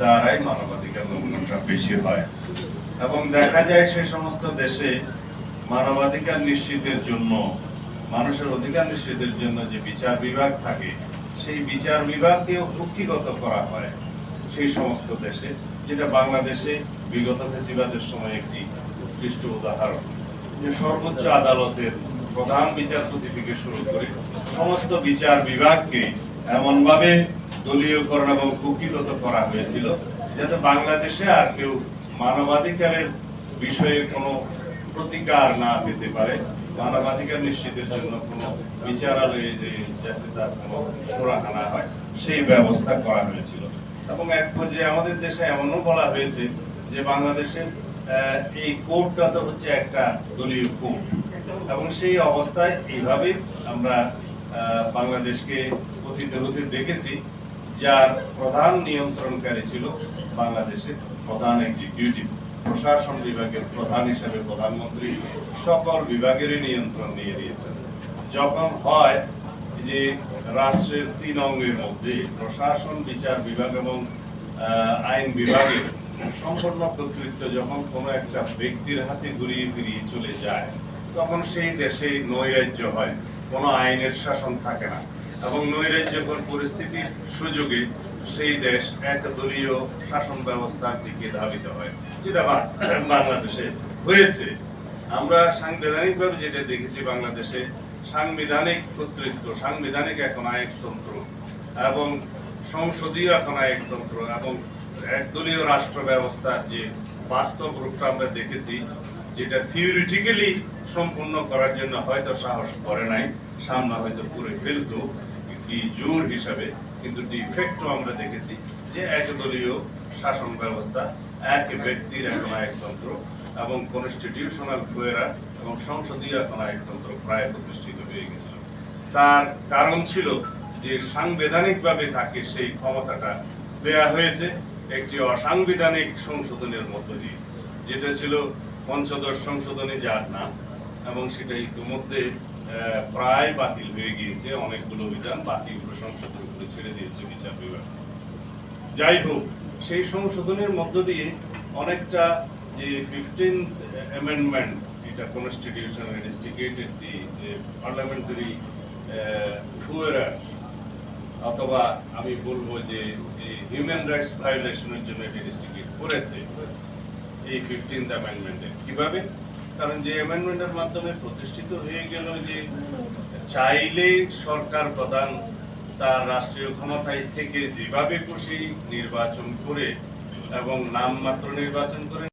দ্বারাই মানবাধিকার লঙ্ঘনটা বেশি হয়। এবং দেখা যায় সেই সমস্ত দেশে মানবাধিকার নিশ্চিতের জন্য, মানুষের অধিকার নিশ্চিতের জন্য যে বিচার বিভাগ থাকে, সেই বিচার বিভাগকেও কুক্ষিগত করা হয় সেই সমস্ত দেশে, যেটা বাংলাদেশে বিগত ফেসিবাদের সময় একটি উৎকৃষ্ট উদাহরণ। যে সর্বোচ্চ আদালতের প্রধান বিচারপতি থেকে শুরু করে সমস্ত বিচার বিভাগকে এমনভাবে দলীয়করণ এবং কুক্ষিগত করা হয়েছিল। যাতে বাংলাদেশে আর কেউ মানবাধিকারের বিষয়ে কোনো প্রতিকার না পেতে পারে মানবাধিকার নিশ্চিতের জন্য কোনো বিচারালয়ে যে যাতে তার কোনো সুরাহানা হয় সেই ব্যবস্থা করা হয়েছিল। এবং এক পর্যায়ে আমাদের দেশে এমনও বলা হয়েছে যে বাংলাদেশে আহ, এই কোর্টটা তো হচ্ছে একটা দলীয় কোর্ট। এবং সেই অবস্থায় এইভাবে আমরা বাংলাদেশকে অতীত হতে দেখেছি। যার প্রধান নিয়ন্ত্রণকারী ছিল বাংলাদেশের প্রধান এক্সিকিউটিভ প্রশাসন বিভাগের প্রধান হিসেবে প্রধানমন্ত্রী, সকল বিভাগেরই নিয়ন্ত্রণ নিয়ে নিয়েছেন। যখন হয় যে রাষ্ট্রের তিন অঙ্গের মধ্যে প্রশাসন, বিচার বিভাগ এবং আইন বিভাগের সম্পূর্ণ কর্তৃত্ব যখন কোনো একটা ব্যক্তির হাতে ঘুরিয়ে ফিরিয়ে চলে যায়, তখন সেই দেশে নৈরাজ্য হয়, কোনো আইনের শাসন থাকে না। এবং নৈরাজ্যকর পরিস্থিতির সুযোগে সেই দেশ এক দলীয় শাসন ব্যবস্থার দিকে ধাবিত হয়, যেটা বাংলাদেশে হয়েছে। আমরা সাংবিধানিকভাবে যেটা দেখেছি, বাংলাদেশে সাংবিধানিক কর্তৃত্ব, সাংবিধানিক এখন আয়কতন্ত্র এবং সংসদীয় এখন আয়কতন্ত্র এবং একদলীয় রাষ্ট্র ব্যবস্থার যে বাস্তব রূপটা আমরা দেখেছি যেটা থিওরিটিক্যালি সম্পূর্ণ করার জন্য হয়তো সাহস করে নাই, সামনা হয়তো করে ফেলতো কি জোর হিসাবে, কিন্তু ডিফেক্টও আমরা দেখেছি যে একদলীয় শাসন ব্যবস্থা, এক ব্যক্তির এখন একতন্ত্র এবং কনস্টিটিউশনাল ফুয়েরা এবং সংসদীয় এখন একতন্ত্র প্রায় প্রতিষ্ঠিত হয়ে গেছিল। তার কারণ ছিল যে সাংবিধানিকভাবে তাকে সেই ক্ষমতাটা দেয়া হয়েছে, একটি অসাংবিধানিক সংশোধনের মধ্য দিয়ে, যেটা ছিল পঞ্চদশ সংশোধনী যার না এবং সেটা ইতিমধ্যে প্রায় বাতিল হয়ে গিয়েছে। অনেকগুলো বিধান বাকিগুলো সংশোধন করে ছেড়ে দিয়েছে বিচার বিভাগ। যাই হোক, সেই সংশোধনের মধ্য দিয়ে অনেকটা যে ফিফটিন অ্যামেন্ডমেন্ট এটা কনস্টিটিউশন ইনস্টিগেটেড দি পার্লামেন্টারি ফুয়ারা অথবা আমি বলব যে হিউম্যান রাইটস ভায়োলেশনের জন্য এটা ইনস্টিগেট করেছে। এই ফিফটিন্থ অ্যামেন্ডমেন্টে কীভাবে? কারণ যে অ্যামেন্ডমেন্টের মাধ্যমে প্রতিষ্ঠিত হয়ে গেল যে চাইলে সরকার প্রধান তার রাষ্ট্রীয় ক্ষমতায় থেকে যেভাবে খুশি নির্বাচন করে এবং নামমাত্র নির্বাচন করে